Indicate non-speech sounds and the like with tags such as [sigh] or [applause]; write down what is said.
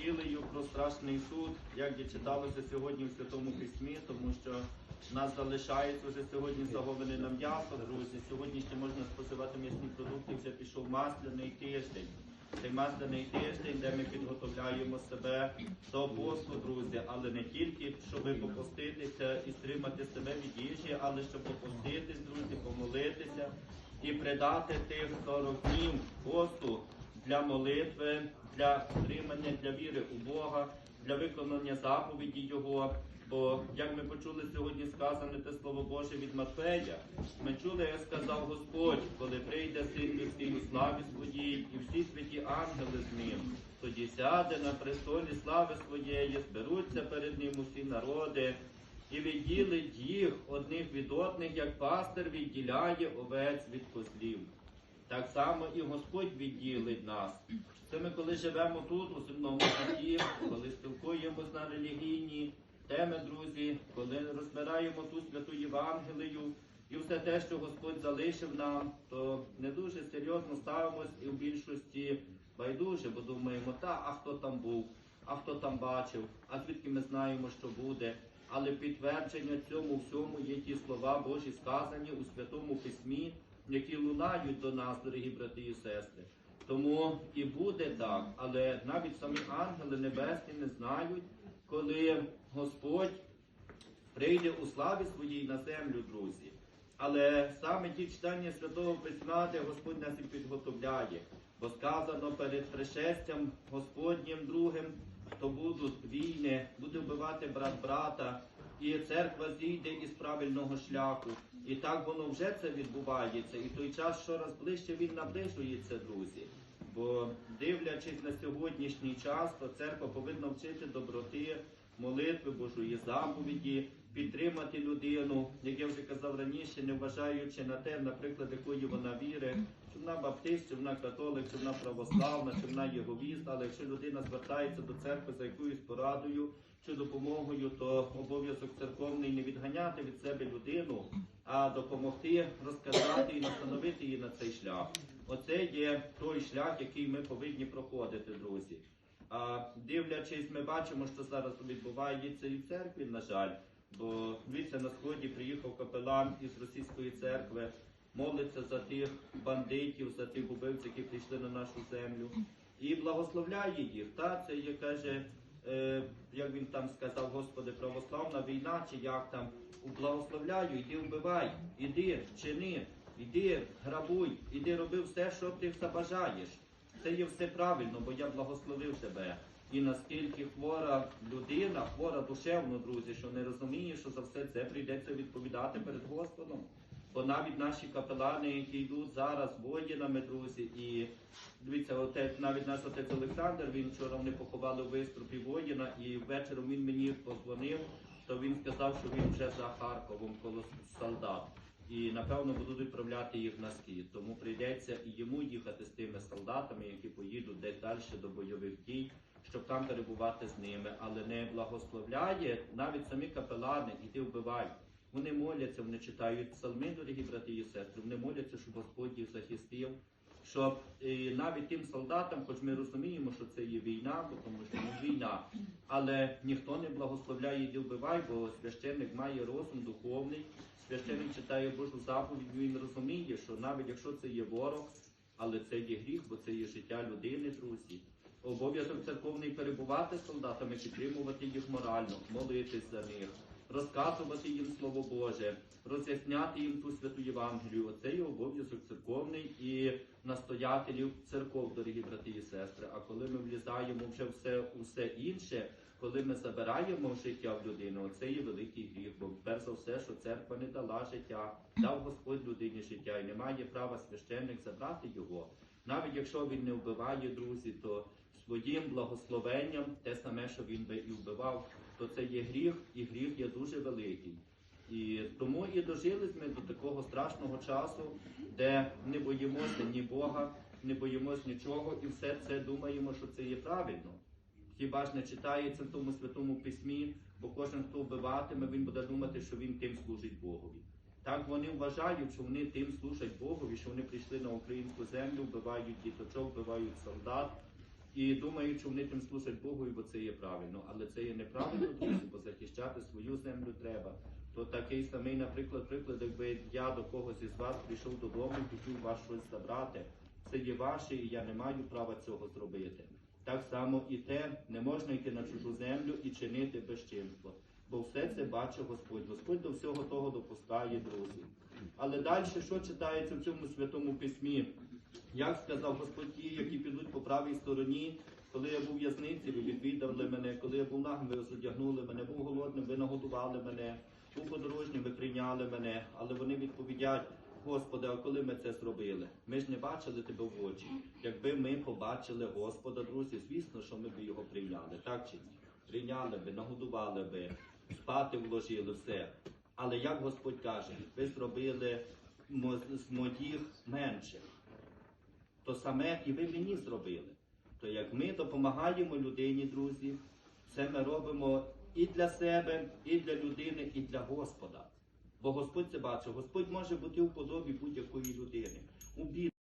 неділею про страшний суд, як і читалося сьогодні в Святому Письмі, тому що нас залишається вже сьогодні заговане на м'ясо, друзі. Сьогодні ще можна споживати м'ясні продукти, вже пішов масляний тиждень. Цей масляний тиждень, де ми підготовляємо себе до посту, друзі, але не тільки, щоб попуститися і стримати себе від їжі, але щоб попуститись, друзі, помолитися і придати тих 40 днів посту для молитви, для стримання, для віри у Бога, для виконання заповіді Його. Бо як ми почули сьогодні сказане те слово Боже від Матфея, ми чули, як сказав Господь, коли прийде син людський у славі своїй, і всі святі ангели з ним, тоді сяде на престолі слави своєї, зберуться перед ним усі народи, і відділить їх одних від одних, як пастир відділяє овець від козлів. Так само і Господь відділить нас. Це ми коли живемо тут, у земному житті, коли спілкуємось на релігійні теми, друзі, коли розбираємо ту святу Євангелію і все те, що Господь залишив нам, то не дуже серйозно ставимось і в більшості байдуже, бо думаємо, та, а хто там був, а хто там бачив, а звідки ми знаємо, що буде. Але підтвердження цьому всьому є ті слова Божі сказані у Святому Письмі, які лунають до нас, дорогі брати і сестри. Тому і буде так, але навіть самі ангели небесні не знають, коли Господь прийде у славі своїй на землю, друзі. Але саме ті читання Святого Письма, де Господь нас і підготовляє, бо сказано перед пришестям Господнім другим, то будуть війни, буде вбивати брат брата, і церква зійде із правильного шляху. І так воно вже це відбувається. І той час щораз ближче він наближується, друзі. Бо дивлячись на сьогоднішній час, то церква повинна вчити доброти, молитви Божої заповіді, підтримати людину, як я вже казав раніше, не вважаючи на те, наприклад, якої вона віри, чи вона баптист, чи вона католик, чи вона православна, чи вона єговіст, але якщо людина звертається до церкви за якоюсь порадою чи допомогою, то обов'язок церковний не відганяти від себе людину, а допомогти розказати і настановити її на цей шлях. Оце є той шлях, який ми повинні проходити, друзі. А дивлячись, ми бачимо, що зараз відбувається і в церкві, на жаль. Бо дивіться, на сході приїхав капелан із російської церкви, молиться за тих бандитів, за тих убивців, які прийшли на нашу землю, і благословляє їх. Та це є каже, як він там сказав, Господи, православна війна, чи як там благословляю, іди вбивай, іди, чини, іди, грабуй, іди роби все, що ти забажаєш. Це є все правильно, бо я благословив тебе. І наскільки хвора людина, хвора душевно, друзі, що не розуміє, що за все це прийдеться відповідати перед Господом. Бо навіть наші капелани, які йдуть зараз воїнами, друзі, і дивіться, отець, навіть наш отець Олександр, він вчора вони поховали в виступі воїна, і ввечері він мені позвонив, то він сказав, що він вже за Харковом коло солдат. І напевно будуть відправляти їх на схід. Тому прийдеться і йому їхати з тими солдатами, які поїдуть десь далі до бойових дій, щоб там перебувати з ними, але не благословляє навіть самі капелани, іди вбивай. Вони моляться, вони читають псалми, дорогі брати і сестри. Вони моляться, щоб Господь їх захистив. Щоб е, навіть тим солдатам, хоч ми розуміємо, що це є війна, бо тому що не війна, але ніхто не благословляє іди вбивай, бо священник має розум духовний, священник читає Божу заповідь, він розуміє, що навіть якщо це є ворог, але це є гріх, бо це є життя людини, друзі. Обов'язок церковний перебувати з солдатами, підтримувати їх морально, молитись за них, розказувати їм Слово Боже, роз'ясняти їм ту святу Євангелію. Оце є обов'язок церковний і настоятелів церков, дорогі брати і сестри. А коли ми влізаємо вже все, усе інше, коли ми забираємо життя в людину, оце є великий гріх. Бо перш за все, що церква не дала життя, дав Господь людині життя, і немає права священник забрати його. Навіть якщо він не вбиває друзі, то своїм благословенням, те саме, що він би і вбивав, то це є гріх, і гріх є дуже великий. І тому і дожились ми до такого страшного часу, де не боїмося ні Бога, не боїмося нічого, і все це думаємо, що це є правильно. Хіба ж не читається в тому святому письмі, бо кожен, хто вбиватиме, він буде думати, що він тим служить Богові. Так вони вважають, що вони тим служать Богові, що вони прийшли на українську землю, вбивають діточок, вбивають солдат. І думають, що вони тим служать Богу, бо це є правильно. Але це є неправильно, [clears throat] друзі, бо захищати свою землю треба. То такий самий, наприклад, приклад, якби я до когось із вас прийшов додому і хотів вас щось забрати, це є ваше, і я не маю права цього зробити. Так само і те, не можна йти на чужу землю і чинити безчинство. Бо все це бачить Господь. Господь до всього того допускає, друзі. Але далі, що читається в цьому святому письмі? Як сказав Господь, ті, які підуть по правій стороні, коли я був в в'язниці, ви відвідали мене, коли я був нагим, ви задягнули мене, був голодним, ви нагодували мене, був подорожнім, ви прийняли мене. Але вони відповідять, Господи, а коли ми це зробили? Ми ж не бачили тебе в очі. Якби ми побачили Господа, друзі, звісно, що ми б його прийняли, так чи ні? Прийняли би, нагодували би, спати вложили все. Але як Господь каже, ви зробили з моїх менших то саме і ви мені зробили. То як ми допомагаємо людині, друзі, це ми робимо і для себе, і для людини, і для Господа. Бо Господь це бачить. Господь може бути у подобі будь-якої людини. У